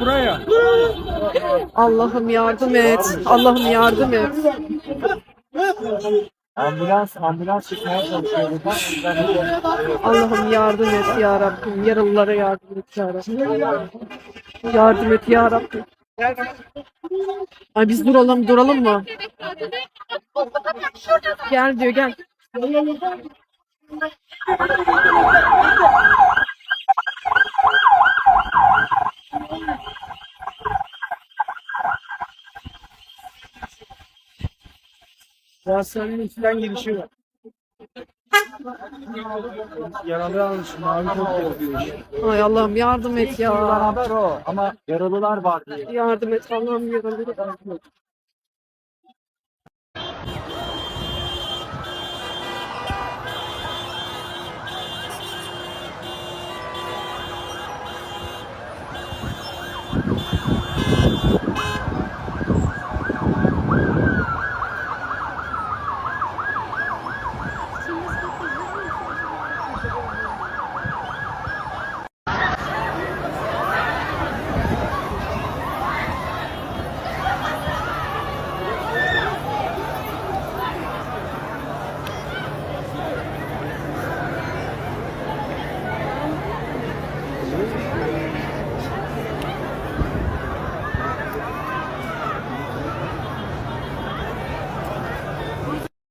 Buraya. Allah'ım yardım et. Allah'ım yardım et. Ambulans, ambulans çıkmaya çalışıyor Allah'ım yardım et ya Rabbim. Yaralılara yardım et ya Rabbim. Yardım et ya Rabbim. Ay biz duralım duralım mı? Gel diyor gel. Hastanenin içinden girişi var. Yaralı almış, mavi çok yapıyor. Ay Allah'ım yardım et ya. haber o ama yaralılar var diye. Yardım et Allah'ım et.